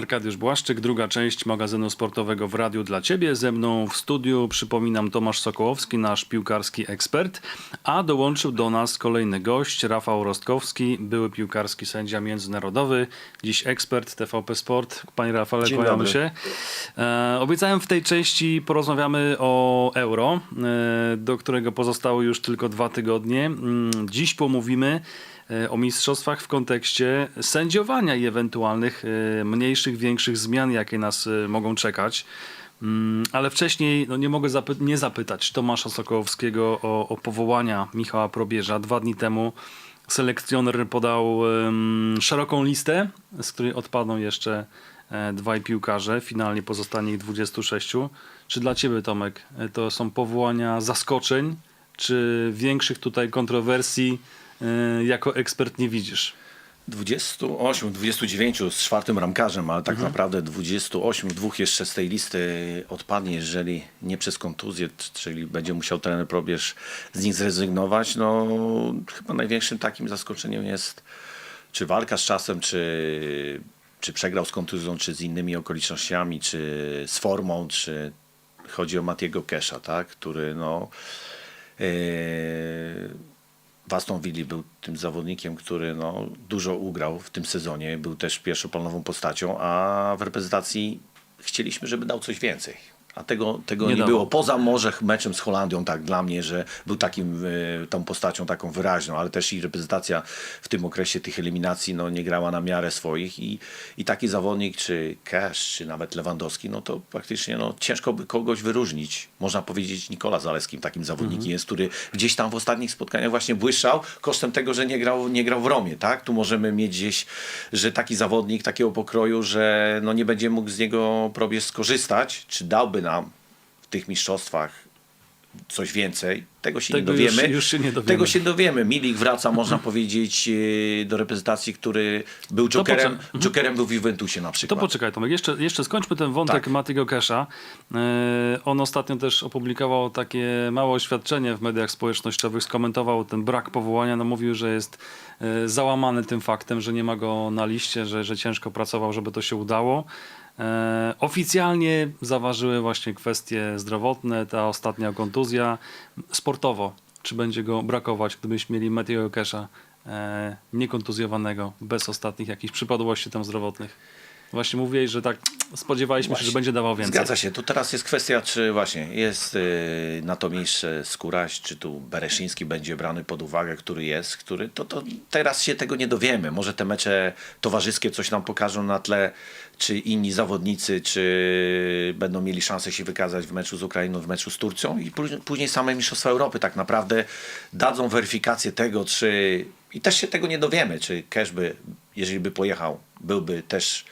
Arkadiusz Błaszczyk, druga część magazynu sportowego w Radiu dla Ciebie. Ze mną w studiu, przypominam, Tomasz Sokołowski, nasz piłkarski ekspert, a dołączył do nas kolejny gość, Rafał Rostkowski, były piłkarski sędzia międzynarodowy, dziś ekspert TVP Sport. Panie Rafale, Dzień kłaniamy dobry. się. E, obiecałem w tej części porozmawiamy o euro, e, do którego pozostały już tylko dwa tygodnie. Mm, Dziś pomówimy o mistrzostwach w kontekście sędziowania i ewentualnych e, mniejszych, większych zmian, jakie nas e, mogą czekać. Mm, Ale wcześniej no nie mogę zapy- nie zapytać Tomasza Sokołowskiego o, o powołania Michała Probierza. Dwa dni temu selekcjoner podał em, szeroką listę, z której odpadną jeszcze e, dwaj piłkarze. Finalnie pozostanie ich 26. Czy dla ciebie, Tomek, e, to są powołania zaskoczeń, czy większych tutaj kontrowersji e, jako ekspert nie widzisz? 28, 29 z czwartym ramkarzem, ale tak Mhm. naprawdę 28, dwóch jeszcze z tej listy odpadnie, jeżeli nie przez kontuzję, czyli będzie musiał trener Probierz z nich zrezygnować. No chyba największym takim zaskoczeniem jest czy walka z czasem, czy, czy przegrał z kontuzją, czy z innymi okolicznościami, czy z formą, czy chodzi o Matiego Kesha, tak? który no Yy, w Aston był tym zawodnikiem, który no, dużo ugrał w tym sezonie. Był też pierwszoplanową postacią, a w reprezentacji chcieliśmy, żeby dał coś więcej. A tego, tego Nie nie, było. Poza może meczem z Holandią, tak dla mnie, że był takim, y, tą postacią taką wyraźną, ale też i reprezentacja w tym okresie tych eliminacji no, nie grała na miarę swoich i, i taki zawodnik, czy Cash, czy nawet Lewandowski, no to praktycznie no, ciężko by kogoś wyróżnić. Można powiedzieć Nikola Zaleskim takim zawodnikiem jest, który gdzieś tam w ostatnich spotkaniach właśnie błyszczał kosztem tego, że nie grał, nie grał w Romie, tak? Tu możemy mieć gdzieś, że taki zawodnik takiego pokroju, że no nie będzie mógł z niego probierz skorzystać, czy dałby nam w tych mistrzostwach coś więcej. Tego się Tego nie już- dowiemy. już się nie dowiemy. Tego się dowiemy. Milik wraca, można powiedzieć, yy, do reprezentacji, który był To jokerem. poczekaj. Jokerem był w Juventusie na To przykład. poczekaj Tomek, jeszcze, jeszcze skończmy ten wątek Tak. Matiego Kesha. E, on ostatnio też opublikował takie małe oświadczenie w mediach społecznościowych, skomentował ten brak powołania, no mówił, że jest e, załamany tym faktem, że nie ma go na liście, że, że ciężko pracował, żeby to się udało. E, oficjalnie zaważyły właśnie kwestie zdrowotne, ta ostatnia kontuzja. Sportowo, czy będzie go brakować, gdybyśmy mieli Matiego Kesha e, niekontuzjowanego, bez ostatnich jakichś przypadłości tam zdrowotnych? Właśnie mówiłeś, że tak spodziewaliśmy się, że Właśnie. będzie dawał więcej. Zgadza się. Tu teraz jest kwestia, czy właśnie jest yy, na to miejsce Skóraś, czy tu Bereszyński będzie brany pod uwagę, który jest, który, to, to teraz się tego nie dowiemy. Może te mecze towarzyskie coś nam pokażą na tle, czy inni zawodnicy, czy będą mieli szansę się wykazać w meczu z Ukrainą, w meczu z Turcją i później, same Mistrzostwa Europy tak naprawdę dadzą weryfikację tego, czy i też się tego nie dowiemy, czy Cash by, jeżeli by pojechał, byłby też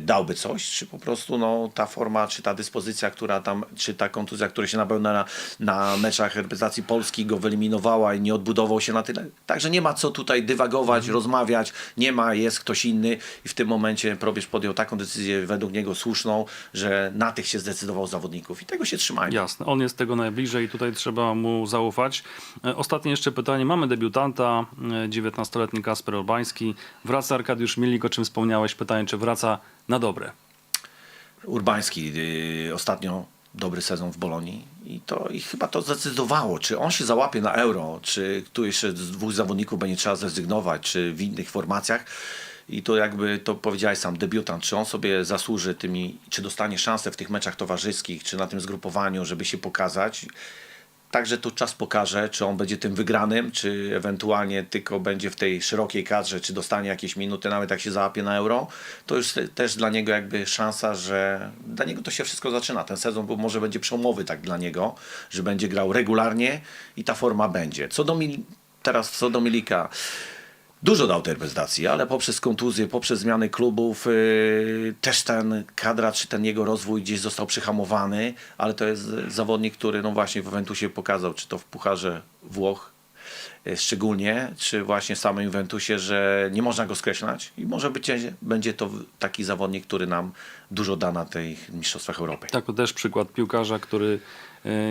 dałby coś, czy po prostu no, ta forma, czy ta dyspozycja, która tam, czy ta kontuzja, która się napełnia na, na meczach reprezentacji Polski go wyeliminowała i nie odbudował się na tyle. Także nie ma co tutaj dywagować, rozmawiać, nie ma, jest ktoś inny i w tym momencie Probierz podjął taką decyzję według niego słuszną, że na tych się zdecydował zawodników i tego się trzymają. Jasne, on jest tego najbliżej i tutaj trzeba mu zaufać. E, Ostatnie jeszcze pytanie. Mamy debiutanta, e, 19-letni Kasper Olbański. Wraca Arkadiusz Milik, o czym wspomniałeś. Pytanie, czy wraca na dobre? Urbański y, ostatnio dobry sezon w Bolonii i to i chyba to zdecydowało, czy on się załapie na euro, czy tu jeszcze z dwóch zawodników będzie trzeba zrezygnować, czy w innych formacjach. I to jakby to powiedziałeś sam, debiutant, czy on sobie zasłuży tymi, czy dostanie szansę w tych meczach towarzyskich, czy na tym zgrupowaniu, żeby się pokazać. Także to czas pokaże, czy on będzie tym wygranym, czy ewentualnie tylko będzie w tej szerokiej kadrze, czy dostanie jakieś minuty, nawet jak się załapie na euro. To już te- też dla niego jakby szansa, że dla niego to się wszystko zaczyna. Ten sezon może będzie przełomowy tak dla niego, że będzie grał regularnie i ta forma będzie. Co do Mil- teraz co do Milika. Dużo dał tej reprezentacji, ale poprzez kontuzję, poprzez zmiany klubów yy, też ten kadra, czy ten jego rozwój gdzieś został przyhamowany, ale to jest zawodnik, który no właśnie w Juventusie pokazał, czy to w Pucharze Włoch yy, szczególnie, czy właśnie w samym Juventusie, że nie można go skreślać i może być, będzie to taki zawodnik, który nam dużo da na tych Mistrzostwach Europy. Tak, to też przykład piłkarza, który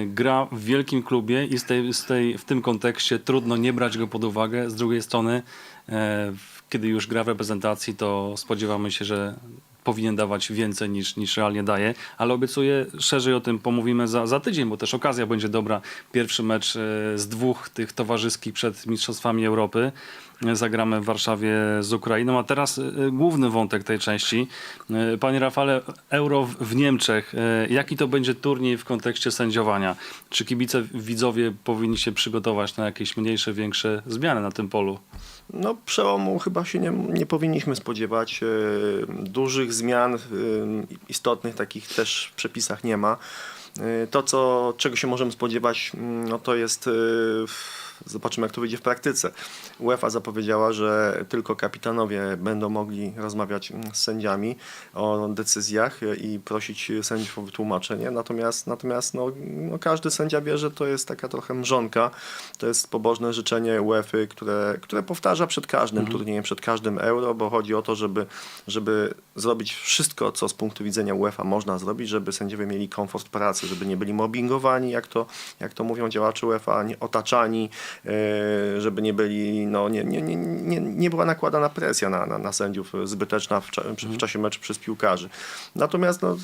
gra w wielkim klubie i z tej, z tej, w tym kontekście trudno nie brać go pod uwagę. Z drugiej strony, e, kiedy już gra w reprezentacji, to spodziewamy się, że powinien dawać więcej niż, niż realnie daje, ale obiecuję, szerzej o tym pomówimy za, za tydzień, bo też okazja będzie dobra. Pierwszy mecz e, z dwóch tych towarzyskich przed Mistrzostwami Europy. E, Zagramy w Warszawie z Ukrainą, a teraz e, główny wątek tej części. Panie Rafale, Euro w- Niemczech. Jaki to będzie turniej w kontekście sędziowania? Czy kibice, widzowie powinni się przygotować na jakieś mniejsze, większe zmiany na tym polu? No, przełomu chyba się nie, nie powinniśmy spodziewać. E, Dużych zmian e, istotnych takich też w przepisach nie ma. E, To, co, czego się możemy spodziewać, mm, no to jest. Zobaczymy, jak to wyjdzie w praktyce. UEFA zapowiedziała, że tylko kapitanowie będą mogli rozmawiać mm, z sędziami o decyzjach i prosić sędziów o wytłumaczenie. Natomiast, natomiast no, no każdy sędzia wie, że to jest taka trochę mrzonka. To jest pobożne życzenie UEFA, które, które powtarza przed każdym turniejem, przed każdym euro, bo chodzi o to, żeby, żeby zrobić wszystko, co z punktu widzenia UEFA można zrobić, żeby sędziowie mieli komfort pracy, żeby nie byli mobbingowani, jak to, jak to mówią działacze UEFA, otaczani, żeby nie byli, no, nie, nie, nie, nie, nie była nakładana presja na, na, na sędziów zbyteczna w, w czasie meczu przez piłkarzy. Natomiast no,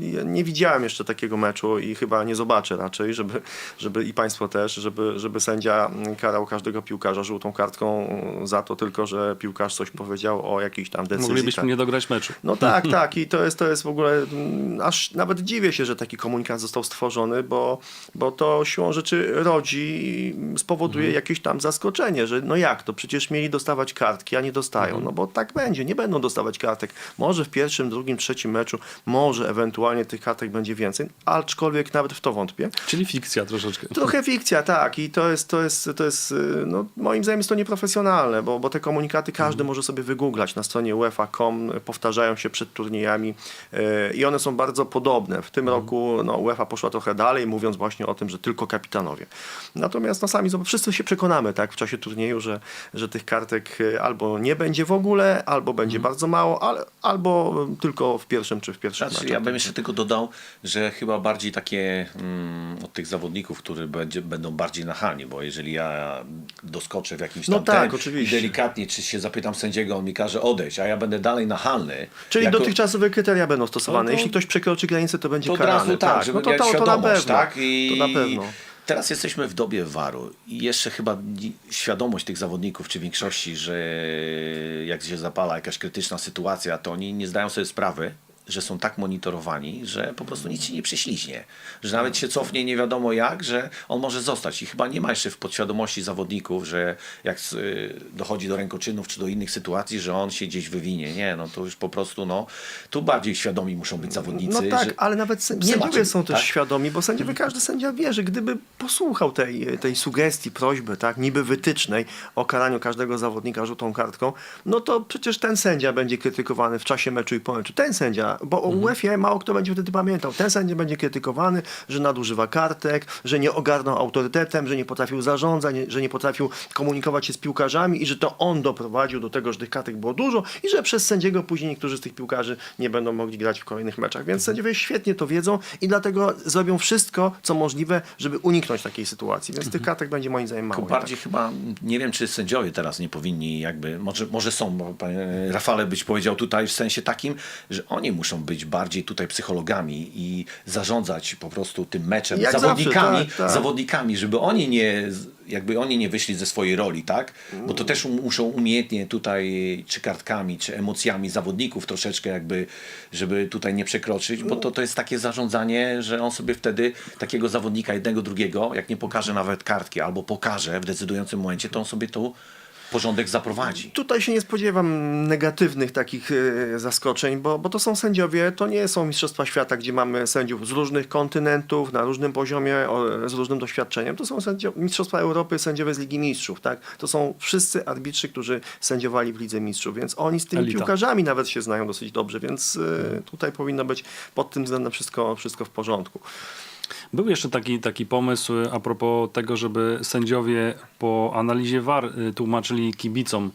ja nie widziałem jeszcze takiego meczu i chyba nie zobaczę raczej, żeby, żeby i Państwo też, żeby, żeby sędzia karał każdego piłkarza żółtą kartką za to tylko, że piłkarz coś powiedział o jakiejś tam decyzji. Moglibyśmy tak. nie dograć meczu. No tak, tak. I to jest, to jest w ogóle, mm, aż nawet dziwię się, że taki komunikat został stworzony, bo, bo to siłą rzeczy rodzi, spowoduje jakieś tam zaskoczenie, że no jak to, przecież mieli dostawać kartki, a nie dostają. No bo tak będzie, nie będą dostawać kartek. Może w pierwszym, drugim, trzecim meczu, może ewentualnie tych kartek będzie więcej, aczkolwiek nawet w to wątpię. Czyli fikcja troszeczkę. Trochę fikcja, tak. I to jest, to jest, to jest y, no, moim zdaniem jest to nieprofesjonalne, bo, bo te komunikaty każdy może sobie wygooglać na stronie UEFA.com, powtarzają się przed turniejami y, i one są bardzo podobne. W tym roku no, UEFA poszła trochę dalej, mówiąc właśnie o tym, że tylko kapitanowie. Natomiast no, sami zob- wszyscy się przekonamy tak, w czasie turnieju, że, że tych kartek y, albo nie będzie w ogóle, albo będzie bardzo mało, ale, albo y, tylko w pierwszym czy w pierwszym Znaczy, meczu. ja bym jeszcze tylko dodał, że chyba bardziej takie mm, od tych zawodników, którzy będzie, będą bardziej nachalni, bo jeżeli ja doskoczę w jakimś No tam tak, ten oczywiście. delikatnie, czy się zapytam sędziego, on mi każe odejść, a ja będę dalej nachalny. Czyli jako- dotychczasowe kryteria będą stosowane. No to- Jeśli ktoś przekroczy granicę, to będzie to karany. razu tak, żeby no to, to, to na pewno. tak? I To na pewno. Teraz jesteśmy w dobie waru i jeszcze chyba świadomość tych zawodników, czy większości, że jak się zapala jakaś krytyczna sytuacja, to oni nie zdają sobie sprawy, że są tak monitorowani, że po prostu nic się nie prześliźnie. Że nawet się cofnie nie wiadomo jak, że on może zostać. I chyba nie ma jeszcze w podświadomości zawodników, że jak y, dochodzi do rękoczynów czy do innych sytuacji, że on się gdzieś wywinie. Nie, no to już po prostu, no, tu bardziej świadomi muszą być zawodnicy. No tak, że ale nawet sędziowie czym, są też tak? świadomi, bo sędziowie, każdy sędzia wie, że gdyby posłuchał tej, tej sugestii, prośby, tak, niby wytycznej o karaniu każdego zawodnika żółtą kartką, no to przecież ten sędzia będzie krytykowany w czasie meczu i po meczu. Ten sędzia, bo o UEFA mało kto będzie wtedy pamiętał. Ten sędzia będzie krytykowany, że nadużywa kartek, że nie ogarnął autorytetem, że nie potrafił zarządzać, nie- że nie potrafił komunikować się z piłkarzami i że to on doprowadził do tego, że tych kartek było dużo i że przez sędziego później niektórzy z tych piłkarzy nie będą mogli grać w kolejnych meczach. Więc sędziowie świetnie to wiedzą i dlatego zrobią wszystko, co możliwe, żeby uniknąć takiej sytuacji. Więc tych kartek będzie moim zdaniem mało. Tylko bardziej chyba, nie wiem czy sędziowie teraz nie powinni jakby, może, może są, bo panie Rafale byś powiedział tutaj w sensie takim, że oni muszą być bardziej tutaj psychologami i zarządzać po prostu tym meczem, Jak zawodnikami, zawsze, tak, tak. zawodnikami, żeby oni nie, jakby oni nie wyszli ze swojej roli, tak? Bo to też um- muszą umiejętnie tutaj, czy kartkami, czy emocjami zawodników troszeczkę jakby, żeby tutaj nie przekroczyć, bo to, to jest takie zarządzanie, że on sobie wtedy takiego zawodnika jednego, drugiego, jak nie pokaże nawet kartki, albo pokaże w decydującym momencie, to on sobie tu porządek zaprowadzi. Tutaj się nie spodziewam negatywnych takich e, zaskoczeń, bo, bo to są sędziowie, to nie są Mistrzostwa Świata, gdzie mamy sędziów z różnych kontynentów, na różnym poziomie, o, z różnym doświadczeniem. To są sędzio- Mistrzostwa Europy, sędziowie z Ligi Mistrzów. Tak? To są wszyscy arbitrzy, którzy sędziowali w Lidze Mistrzów, więc oni z tymi Elita. piłkarzami nawet się znają dosyć dobrze, więc e, tutaj powinno być pod tym względem wszystko, wszystko w porządku. Był jeszcze taki, taki pomysł y, a propos tego, żeby sędziowie po analizie VAR y, tłumaczyli kibicom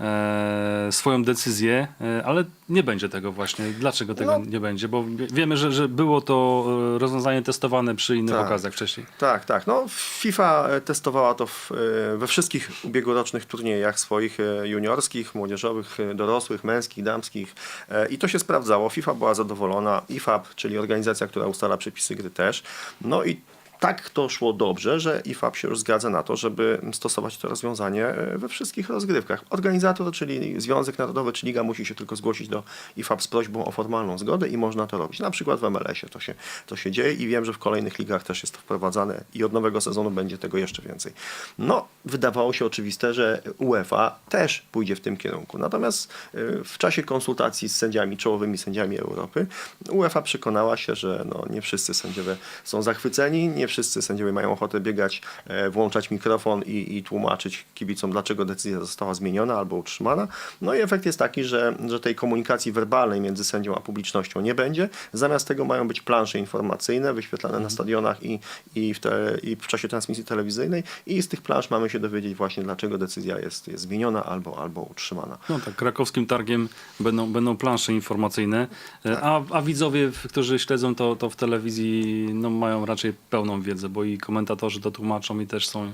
e, swoją decyzję, e, ale nie będzie tego właśnie. Dlaczego tego No. nie będzie? Bo wie- wiemy, że, że było to e, rozwiązanie testowane przy innych Tak. okazjach wcześniej. Tak, tak. No, FIFA e, testowała to w, e, we wszystkich ubiegłorocznych turniejach swoich e, juniorskich, młodzieżowych, e, dorosłych, męskich, damskich e, i to się sprawdzało. FIFA była zadowolona, IFAB, czyli organizacja, która ustala przepisy gry też. No i tak to szło dobrze, że IFAB się już zgadza na to, żeby stosować to rozwiązanie e, we wszystkich rozgrywkach. Organizator, czyli Związek Narodowy czy Liga musi się tylko zgłosić do IFAB z prośbą o formalną zgodę i można to robić. Na przykład w MLS-ie to się, to się dzieje i wiem, że w kolejnych ligach też jest to wprowadzane i od nowego sezonu będzie tego jeszcze więcej. No, wydawało się oczywiste, że UEFA też pójdzie w tym kierunku. Natomiast e, w czasie konsultacji z sędziami, czołowymi sędziami Europy, UEFA przekonała się, że no, nie wszyscy sędziowie są zachwyceni, nie wszyscy sędziowie mają ochotę biegać, e, włączać mikrofon i, i tłumaczyć kibicom, dlaczego decyzja została zmieniona albo utrzymana. No i efekt jest taki, że, że tej komunikacji werbalnej między sędzią a publicznością nie będzie. Zamiast tego mają być plansze informacyjne wyświetlane na stadionach i, i, w te, i w czasie transmisji telewizyjnej i z tych plansz mamy się dowiedzieć właśnie, dlaczego decyzja jest, jest zmieniona albo, albo utrzymana. No tak, krakowskim targiem będą, będą plansze informacyjne, e, a, a widzowie, którzy śledzą to, to w telewizji, no, mają raczej pełną wiedzę, bo i komentatorzy to tłumaczą i też są e,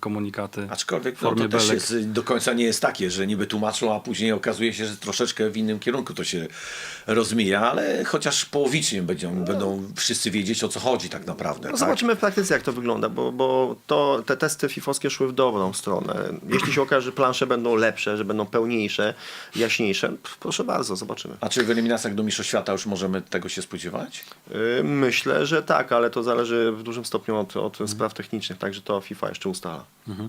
komunikaty Aczkolwiek w no, formie to też belek. jest, do końca nie jest takie, że niby tłumaczą, a później okazuje się, że troszeczkę w innym kierunku to się rozmija, ale chociaż połowicznie będą, będą wszyscy wiedzieć o co chodzi tak naprawdę. No tak? zobaczymy w praktyce, jak to wygląda, bo, bo to, te testy fifowskie szły w dobrą stronę. Jeśli się okaże, że plansze będą lepsze, że będą pełniejsze, jaśniejsze, proszę bardzo, zobaczymy. A czy w eliminacjach do Mistrzostw Świata już możemy tego się spodziewać? Yy, Myślę, że tak, ale to zależy w dużym stopniu od, od spraw technicznych, także to FIFA jeszcze ustala. Mhm.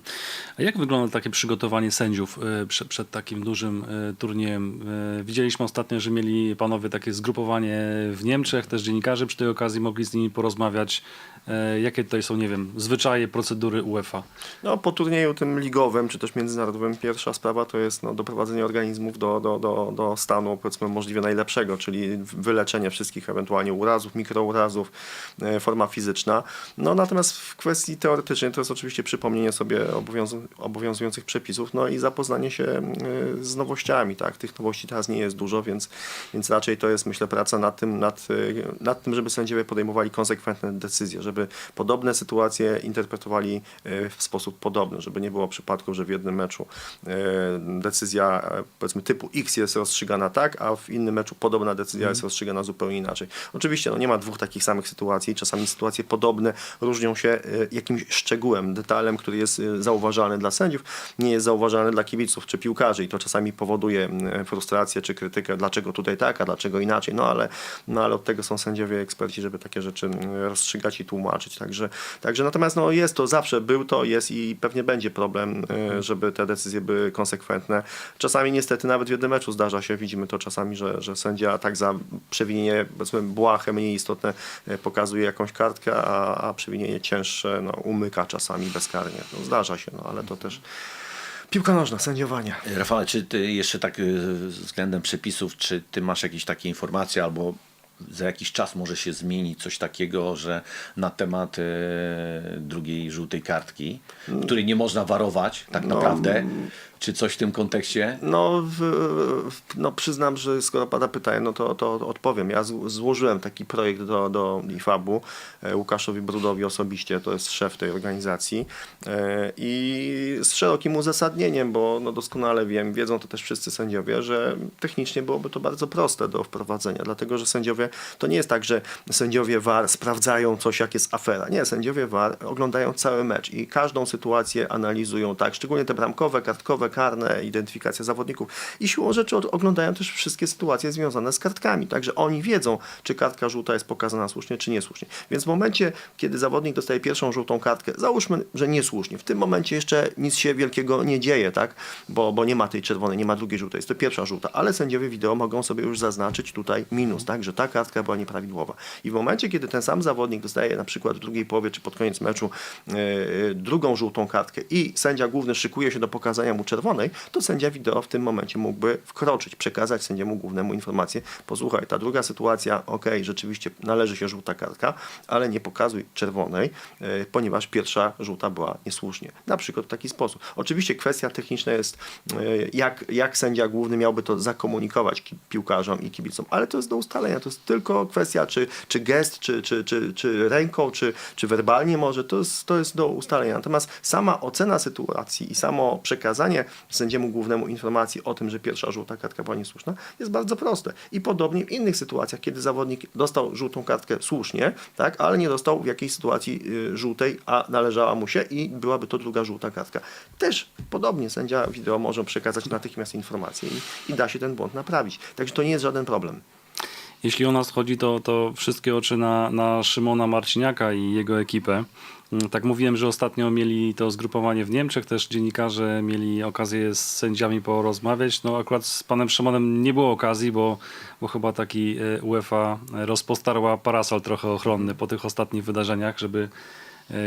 A jak wygląda takie przygotowanie sędziów e, przed, przed takim dużym e, turniejem? E, Widzieliśmy ostatnio, że mieli panowie takie zgrupowanie w Niemczech, też dziennikarze przy tej okazji mogli z nimi porozmawiać. E, Jakie tutaj są, nie wiem, zwyczaje, procedury UEFA? No, po turnieju tym ligowym, czy też międzynarodowym, pierwsza sprawa to jest no, doprowadzenie organizmów do, do, do, do stanu, powiedzmy, możliwie najlepszego, czyli wyleczenie wszystkich ewentualnie urazów, mikrourazów, e, forma fizyczna. No, natomiast w kwestii teoretycznej to jest oczywiście przypomnienie sobie obowiązu- obowiązujących przepisów, no i zapoznanie się e, z nowościami, tak. Tych nowości teraz nie jest dużo, więc, więc raczej to jest, myślę, praca nad tym, nad, nad tym, żeby sędziowie podejmowali konsekwentne decyzje, żeby podobne sytuacje interpretowali e, w sposób podobny, żeby nie było przypadków, że w jednym meczu e, decyzja e, powiedzmy typu X jest rozstrzygana tak, a w innym meczu podobna decyzja jest rozstrzygana zupełnie inaczej. Oczywiście no, nie ma dwóch takich samych sytuacji, czasami sytuacje podobne różnią się jakimś szczegółem, detalem, który jest zauważalny dla sędziów, nie jest zauważalny dla kibiców czy piłkarzy. I to czasami powoduje frustrację czy krytykę, dlaczego tutaj tak, a dlaczego inaczej, no ale, no, ale od tego są sędziowie eksperci, żeby takie rzeczy rozstrzygać i tłumaczyć, także, także natomiast no, jest to, zawsze był to, jest i pewnie będzie problem, e, żeby te decyzje były konsekwentne. Czasami niestety nawet w jednym meczu zdarza się, widzimy to czasami, że, że sędzia tak za przewinienie błahe, mniej istotne e, pokazuje jakąś kartkę, a, a przewinienie cięższe no, umyka czasami bezkarnie. No, zdarza się, no ale to też piłka nożna, sędziowanie. Rafale, czy ty jeszcze tak y, względem przepisów, czy ty masz jakieś takie informacje albo za jakiś czas może się zmienić coś takiego, że na temat y, drugiej żółtej kartki, której nie można warować tak No, naprawdę, czy coś w tym kontekście? No, w, no przyznam, że skoro pada pytanie, no to, to odpowiem. Ja złożyłem taki projekt do, do IFAB-u e, Łukaszowi Brudowi osobiście, to jest szef tej organizacji e, i z szerokim uzasadnieniem, bo no doskonale wiem, wiedzą to też wszyscy sędziowie, że technicznie byłoby to bardzo proste do wprowadzenia, dlatego że sędziowie, to nie jest tak, że sędziowie VAR sprawdzają coś, jak jest afera. Nie, sędziowie VAR oglądają cały mecz i każdą sytuację analizują tak, szczególnie te bramkowe, kartkowe, karne, identyfikacja zawodników. I siłą rzeczy oglądają też wszystkie sytuacje związane z kartkami, także oni wiedzą, czy kartka żółta jest pokazana słusznie, czy niesłusznie. Więc w momencie, kiedy zawodnik dostaje pierwszą żółtą kartkę, załóżmy, że niesłusznie, w tym momencie jeszcze nic się wielkiego nie dzieje, tak, bo, bo nie ma tej czerwonej, nie ma drugiej żółtej, jest to pierwsza żółta, ale sędziowie wideo mogą sobie już zaznaczyć tutaj minus, tak, że ta kartka była nieprawidłowa. I w momencie, kiedy ten sam zawodnik dostaje na przykład w drugiej połowie, czy pod koniec meczu e, e, drugą żółtą kartkę i sędzia główny szykuje się do pokazania mu czerwonej, czerwonej, to sędzia wideo w tym momencie mógłby wkroczyć, przekazać sędziemu głównemu informację, posłuchaj, ta druga sytuacja, okej, rzeczywiście należy się żółta kartka, ale nie pokazuj czerwonej, e, ponieważ pierwsza żółta była niesłusznie. Na przykład w taki sposób. Oczywiście kwestia techniczna jest, e, jak, jak sędzia główny miałby to zakomunikować piłkarzom i kibicom, ale to jest do ustalenia. To jest tylko kwestia, czy, czy gest, czy, czy, czy, czy ręką, czy, czy werbalnie może, to jest, to jest do ustalenia. Natomiast sama ocena sytuacji i samo przekazanie sędziemu głównemu informacji o tym, że pierwsza żółta kartka była niesłuszna, jest bardzo proste. I podobnie w innych sytuacjach, kiedy zawodnik dostał żółtą kartkę słusznie, tak, ale nie dostał w jakiejś sytuacji y, żółtej, a należała mu się i byłaby to druga żółta kartka. Też podobnie sędzia wideo może przekazać natychmiast informację i, i da się ten błąd naprawić. Także to nie jest żaden problem. Jeśli o nas chodzi, to, to wszystkie oczy na, na Szymona Marciniaka i jego ekipę. Mm, Tak mówiłem, że ostatnio mieli to zgrupowanie w Niemczech, też dziennikarze mieli okazję z sędziami porozmawiać. No akurat z panem Szymonem nie było okazji, bo, bo chyba taki e, UEFA rozpostarła parasol trochę ochronny po tych ostatnich wydarzeniach, żeby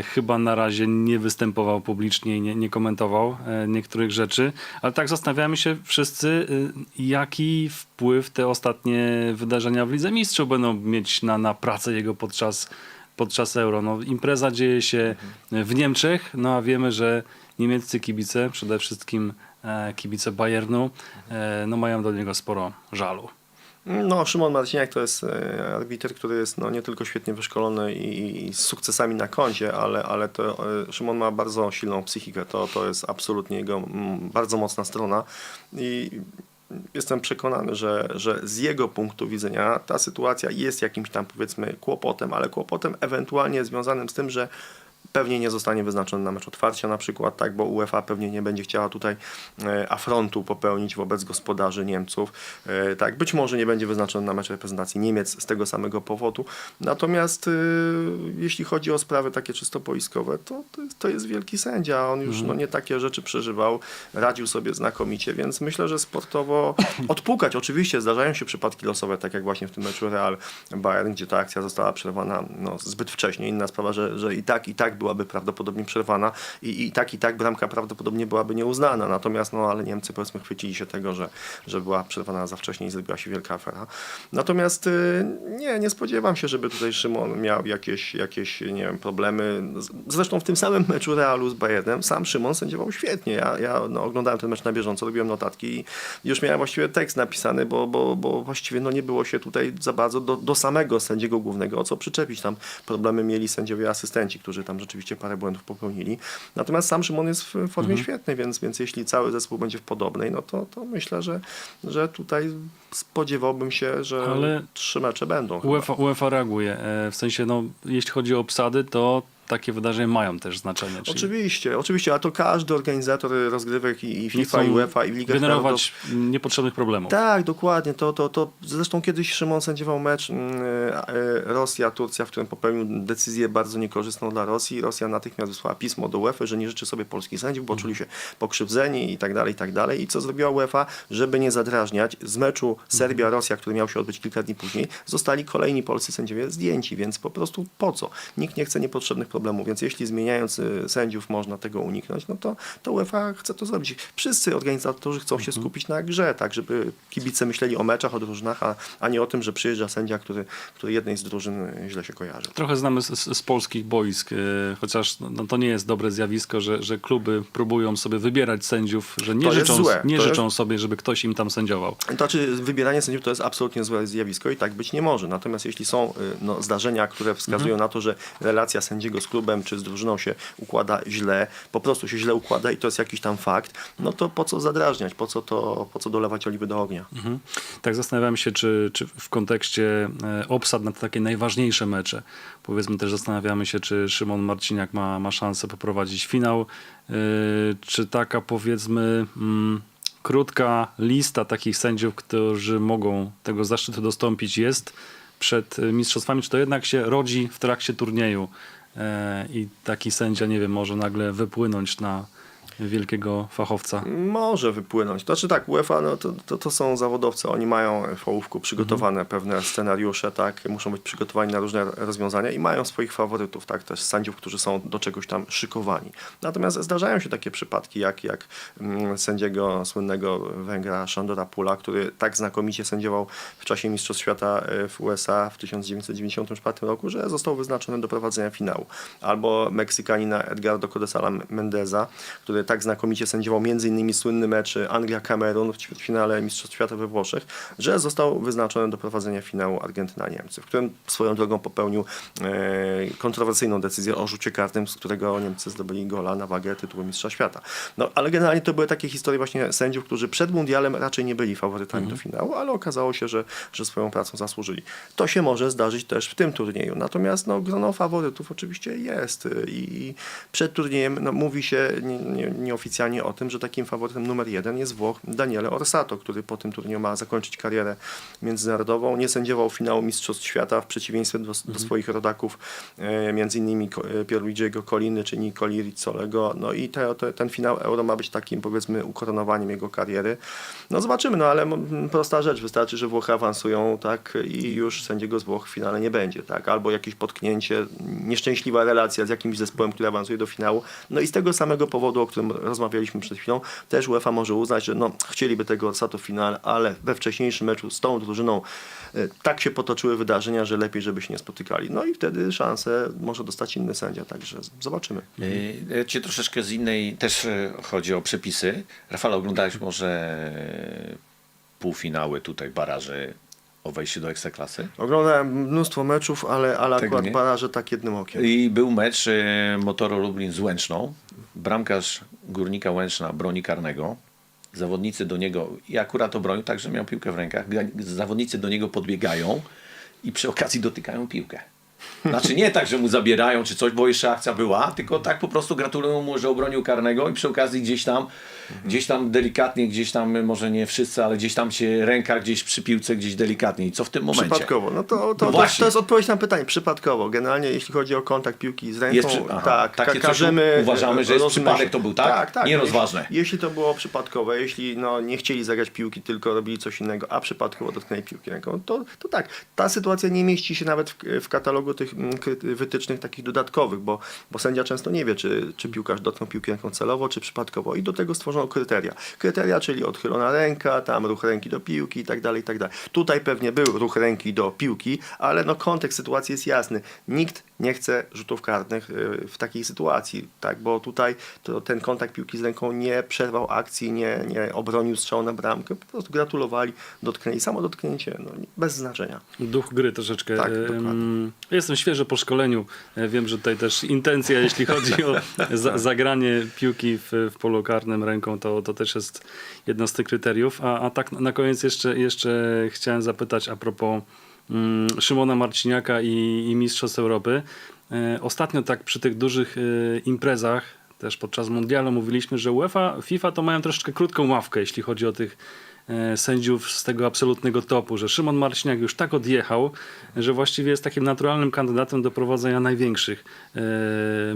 chyba na razie nie występował publicznie i nie, nie komentował e, niektórych rzeczy. Ale tak zastanawiamy się wszyscy, y, jaki wpływ te ostatnie wydarzenia w Lidze Mistrzów będą mieć na, na pracę jego podczas, podczas Euro. No, impreza dzieje się w Niemczech, no a wiemy, że niemieccy kibice, przede wszystkim e, kibice Bayernu, e, no mają do niego sporo żalu. No, Szymon Marciniak to jest e, arbiter, który jest no, nie tylko świetnie wyszkolony i, i z sukcesami na koncie, ale, ale to, e, Szymon ma bardzo silną psychikę. To, to jest absolutnie jego bardzo mocna strona i jestem przekonany, że, że z jego punktu widzenia ta sytuacja jest jakimś tam powiedzmy kłopotem, ale kłopotem ewentualnie związanym z tym, że pewnie nie zostanie wyznaczony na mecz otwarcia na przykład, tak, bo UEFA pewnie nie będzie chciała tutaj e, afrontu popełnić wobec gospodarzy Niemców. E, tak, być może nie będzie wyznaczony na mecz reprezentacji Niemiec z tego samego powodu. Natomiast e, jeśli chodzi o sprawy takie czysto boiskowe, to, to, jest, wielki sędzia. On już no, nie takie rzeczy przeżywał, radził sobie znakomicie, więc myślę, że sportowo odpukać. Oczywiście zdarzają się przypadki losowe, tak jak właśnie w tym meczu Real Bayern, gdzie ta akcja została przerwana no, zbyt wcześnie. Inna sprawa, że, że i tak, i tak byłaby prawdopodobnie przerwana i, i tak, i tak bramka prawdopodobnie byłaby nieuznana. Natomiast, no ale Niemcy powiedzmy chwycili się tego, że, że była przerwana za wcześnie i zrobiła się wielka afera. Natomiast y, nie, nie spodziewam się, żeby tutaj Szymon miał jakieś, jakieś nie wiem, problemy. Zresztą w tym samym meczu Realu z Bayernem sam Szymon sędziował świetnie. Ja, ja no, oglądałem ten mecz na bieżąco, robiłem notatki i już miałem właściwie tekst napisany, bo, bo, bo właściwie no, nie było się tutaj za bardzo do, do samego sędziego głównego, o co przyczepić. Tam problemy mieli sędziowie asystenci, którzy tam rzeczywiście parę błędów popełnili. Natomiast sam Szymon jest w formie świetnej, więc, więc jeśli cały zespół będzie w podobnej, no to, to myślę, że, że tutaj spodziewałbym się, że Ale trzy mecze będą. UEFA, UEFA reaguje. E, W sensie, no, jeśli chodzi o obsady, to takie wydarzenia mają też znaczenie. Czyli Oczywiście, oczywiście, a to każdy organizator rozgrywek i, i FIFA, i UEFA, i Liga Narodów. generować niepotrzebnych problemów. Tak, dokładnie. To, to, to zresztą kiedyś Szymon sędziował mecz mm, e, Rosja-Turcja, w którym popełnił decyzję bardzo niekorzystną dla Rosji. Rosja natychmiast wysłała pismo do UEFA, że nie życzy sobie polskich sędziów, bo czuli się pokrzywdzeni i tak dalej, i tak dalej. I co zrobiła UEFA? Żeby nie zadrażniać, z meczu Serbia-Rosja, który miał się odbyć kilka dni później, zostali kolejni polscy sędziowie zdjęci, więc po prostu po co? Nikt nie chce niepotrzebnych problemów, więc jeśli zmieniając y, sędziów można tego uniknąć, no to, to UEFA chce to zrobić. Wszyscy organizatorzy chcą się skupić na grze, tak, żeby kibice myśleli o meczach, o drużynach, a, a nie o tym, że przyjeżdża sędzia, który, który jednej z drużyn y, źle się kojarzy. Trochę znamy z, z, polskich boisk, e, chociaż no, no, to nie jest dobre zjawisko, że, że kluby próbują sobie wybierać sędziów, że nie, To jest życzą, nie To życzą sobie, żeby ktoś im tam sędziował. To znaczy, wybieranie sędziów to jest absolutnie złe zjawisko i tak być nie może. Natomiast jeśli są y, no, zdarzenia, które wskazują na to, że relacja sędziego z klubem czy z drużyną się układa źle, po prostu się źle układa i to jest jakiś tam fakt, no to po co zadrażniać, po co, to, po co dolewać oliwy do ognia? Mhm. Tak zastanawiam się, czy, czy w kontekście e, obsad na te takie najważniejsze mecze, powiedzmy też zastanawiamy się, czy Szymon Marciniak ma, ma szansę poprowadzić finał, e, czy taka powiedzmy mm, krótka lista takich sędziów, którzy mogą tego zaszczytu dostąpić jest przed e, mistrzostwami, czy to jednak się rodzi w trakcie turnieju i taki sędzia, nie wiem, może nagle wypłynąć na, wielkiego fachowca. Może wypłynąć. Znaczy tak, UEFA no, to, to, to są zawodowcy, oni mają w ołówku przygotowane pewne scenariusze, tak, muszą być przygotowani na różne rozwiązania i mają swoich faworytów, tak, też sędziów, którzy są do czegoś tam szykowani. Natomiast zdarzają się takie przypadki, jak, jak mm, sędziego słynnego Węgra Szandora Pula, który tak znakomicie sędziował w czasie Mistrzostw Świata e, w USA w 1994 roku, że został wyznaczony do prowadzenia finału. Albo Meksykanina Edgardo Codesala Mendeza, który tak znakomicie sędziował m.in. słynny mecz Anglia-Kamerun w ćwierćfinale Mistrzostw Świata we Włoszech, że został wyznaczony do prowadzenia finału Argentyna-Niemcy, w którym swoją drogą popełnił e, kontrowersyjną decyzję o rzucie kartym, z którego Niemcy zdobyli gola na wagę tytułu Mistrza Świata. No, ale generalnie to były takie historie właśnie sędziów, którzy przed mundialem raczej nie byli faworytami do finału, ale okazało się, że, że swoją pracą zasłużyli. To się może zdarzyć też w tym turnieju. Natomiast no, grono faworytów oczywiście jest y, i przed turniejem no, mówi się nie, nie, nieoficjalnie o tym, że takim faworytem numer jeden jest Włoch Daniele Orsato, który po tym turnieju ma zakończyć karierę międzynarodową. Nie sędziował finału Mistrzostw Świata w przeciwieństwie do, do swoich rodaków, e, między innymi e, Pierluigiego Coliny czy Nicoli Rizzolego. No i te, te, ten finał Euro ma być takim powiedzmy ukoronowaniem jego kariery. No zobaczymy, no ale prosta rzecz, wystarczy, że Włochy awansują, tak, i już sędziego z Włoch w finale nie będzie, tak, albo jakieś potknięcie, nieszczęśliwa relacja z jakimś zespołem, który awansuje do finału. No i z tego samego powodu, o którym rozmawialiśmy przed chwilą, też UEFA może uznać, że no, chcieliby tego Orsato w finale, ale we wcześniejszym meczu z tą drużyną e, tak się potoczyły wydarzenia, że lepiej, żeby się nie spotykali. No i wtedy szansę może dostać inny sędzia, także zobaczymy. Y, Cię troszeczkę z innej, też chodzi o przepisy. Rafał, oglądałeś może półfinały tutaj, baraży o wejściu do Ekstraklasy? Oglądałem mnóstwo meczów, ale, ale akurat nie? baraże tak jednym okiem. I był mecz y, Motoro Lublin z Łęczną. Bramkarz Górnika Łęczna broni karnego. Zawodnicy do niego, i akurat obronił, także miał piłkę w rękach. Zawodnicy do niego podbiegają i przy okazji dotykają piłkę. Znaczy nie tak, że mu zabierają czy coś, bo jeszcze akcja była, tylko tak po prostu gratulują mu, że obronił karnego i przy okazji gdzieś tam, gdzieś tam delikatnie, gdzieś tam, może nie wszyscy, ale gdzieś tam się ręka gdzieś przy piłce gdzieś delikatnie. I co w tym momencie? Przypadkowo. No to, to, No to, właśnie. to jest odpowiedź na pytanie. Przypadkowo. Generalnie jeśli chodzi o kontakt piłki z ręką, Jest przy- aha, tak, takie coś uważamy, że jest przypadek to był, tak? Tak, tak. Nierozważne. Jeśli, jeśli to było przypadkowe, jeśli no, nie chcieli zagrać piłki, tylko robili coś innego, a przypadkowo dotknęli piłki ręką, to, to tak. Ta sytuacja nie mieści się nawet w, w katalogu tych mm, wytycznych takich dodatkowych, bo, bo sędzia często nie wie, czy, czy piłkarz dotknął piłki ręką celowo, czy przypadkowo. I do tego stworzono kryteria. Kryteria, czyli odchylona ręka, tam ruch ręki do piłki i tak dalej, i tak dalej. Tutaj pewnie był ruch ręki do piłki, ale no kontekst sytuacji jest jasny. Nikt nie chce rzutów karnych y, w takiej sytuacji, tak, bo tutaj to ten kontakt piłki z ręką nie przerwał akcji, nie, nie obronił strzału na bramkę, po prostu gratulowali, dotknęli. Samo dotknięcie, no, bez znaczenia. Duch gry troszeczkę. Tak, dokładnie. Jestem świeży po szkoleniu. E, Wiem, że tutaj też intencja, jeśli chodzi o za, zagranie piłki w, w polu karnym ręką, to, to też jest jedno z tych kryteriów. A, a tak na koniec jeszcze, jeszcze chciałem zapytać a propos Szymona Marciniaka i, i Mistrzostw Europy. E, Ostatnio tak przy tych dużych e, imprezach, też podczas mundialu mówiliśmy, że UEFA, FIFA to mają troszeczkę krótką ławkę, jeśli chodzi o tych sędziów z tego absolutnego topu, że Szymon Marciniak już tak odjechał, że właściwie jest takim naturalnym kandydatem do prowadzenia największych e,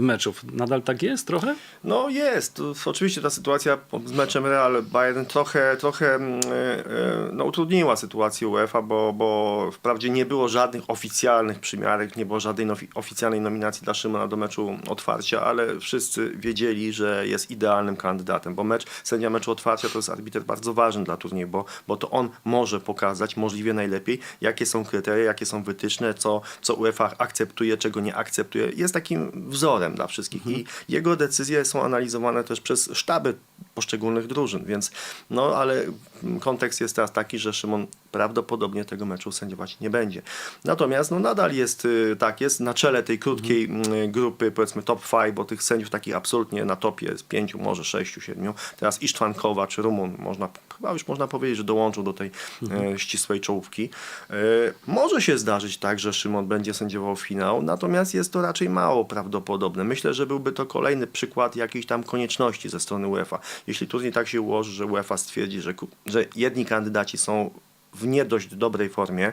meczów. Nadal tak jest trochę? No jest. Oczywiście ta sytuacja z meczem Real Bayern trochę, trochę mm, e, e, no, utrudniła sytuację UEFA, bo, bo wprawdzie nie było żadnych oficjalnych przymiarek, nie było żadnej oficjalnej nominacji dla Szymona do meczu otwarcia, ale wszyscy wiedzieli, że jest idealnym kandydatem, bo mecz, sędzia meczu otwarcia to jest arbiter bardzo ważny dla turnieju, bo, bo to on może pokazać możliwie najlepiej, jakie są kryteria, jakie są wytyczne, co, co UEFA akceptuje, czego nie akceptuje. Jest takim wzorem dla wszystkich i jego decyzje są analizowane też przez sztaby poszczególnych drużyn, więc no ale kontekst jest teraz taki, że Szymon prawdopodobnie tego meczu sędziować nie będzie. Natomiast no nadal jest y, tak, jest na czele tej krótkiej mm, grupy powiedzmy top 5, bo tych sędziów takich absolutnie na topie jest pięciu, może sześciu, siedmiu. Teraz Isztwan Kowa czy Rumun, można, chyba już można powiedzieć, że dołączył do tej e, ścisłej czołówki. E, może się zdarzyć tak, że Szymon będzie sędziował finał, natomiast jest to raczej mało prawdopodobne. Myślę, że byłby to kolejny przykład jakiejś tam konieczności ze strony UEFA. Jeśli turniej tak się ułoży, że UEFA stwierdzi, że, że jedni kandydaci są w nie dość dobrej formie.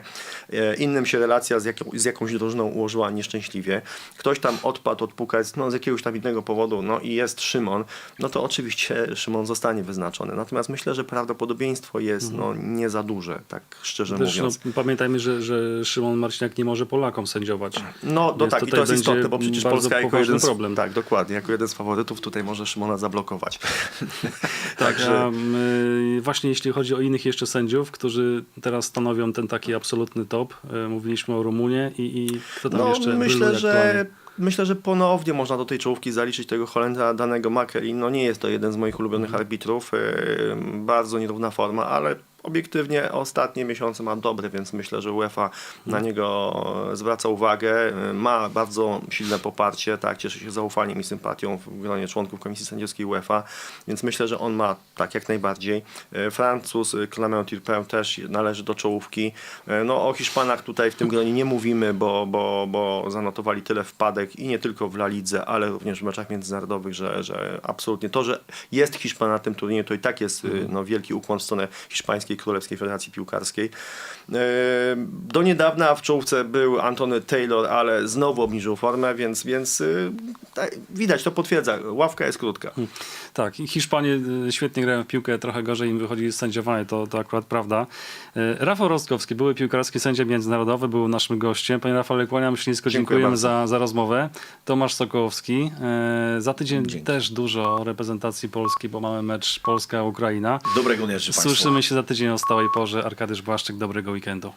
E, Innym się relacja z, jaką, z jakąś drużyną ułożyła nieszczęśliwie. Ktoś tam odpadł od Pukec, no z jakiegoś tam innego powodu, no i jest Szymon, no to oczywiście Szymon zostanie wyznaczony. Natomiast myślę, że prawdopodobieństwo jest no, nie za duże, tak szczerze Też, no, mówiąc. pamiętajmy, że, że Szymon Marciniak nie może Polakom sędziować. No, no Więc tak, i to jest istotne, bo przecież Polska jako jeden z, problem. Tak, dokładnie, jako jeden z faworytów tutaj może Szymona zablokować. Tak, a, y, właśnie jeśli chodzi o innych jeszcze sędziów, którzy teraz stanowią ten taki absolutny top, y, mówiliśmy o Rumunie i, i kto tam No, jeszcze myślę, bryluje że myślę, że ponownie można do tej czołówki zaliczyć tego Holenda danego Makeli. No nie jest to jeden z moich ulubionych arbitrów. Yy, bardzo nierówna forma, ale obiektywnie ostatnie miesiące ma dobre, więc myślę, że UEFA na Mhm. niego zwraca uwagę. Ma bardzo silne poparcie, tak, cieszy się zaufaniem i sympatią w gronie członków Komisji Sędziowskiej UEFA, więc myślę, że on ma tak jak najbardziej. Yy, Francuz yy, Clement Turpin też należy do czołówki. Yy, No o Hiszpanach tutaj w tym gronie nie mówimy, bo, bo, bo zanotowali tyle wpadek i nie tylko w La Lidze, ale również w meczach międzynarodowych, że, że absolutnie to, że jest Hiszpan na tym turnieju, to i tak jest y, no, wielki ukłon w stronę Hiszpańskiej Królewskiej Federacji Piłkarskiej. Yy, Do niedawna w czołówce był Antony Taylor, ale znowu obniżył formę, więc, więc y, tak, widać, to potwierdza. Ławka jest krótka. Tak, i Hiszpanie y, świetnie grają w piłkę, trochę gorzej im wychodzi sędziowanie, to, to akurat prawda. Y, Rafał Rostkowski, były piłkarski sędzia międzynarodowy, był naszym gościem. Panie Rafale, kłaniam się nisko, Dziękuję dziękujemy za, za rozmowę. Tomasz Sokołowski, y, za tydzień Dzięki. też dużo reprezentacji Polski, bo mamy mecz Polska-Ukraina. Dobrego dnia. Słyszymy się za tydzień o stałej porze. Arkadiusz Błaszczyk, dobrego weekendu.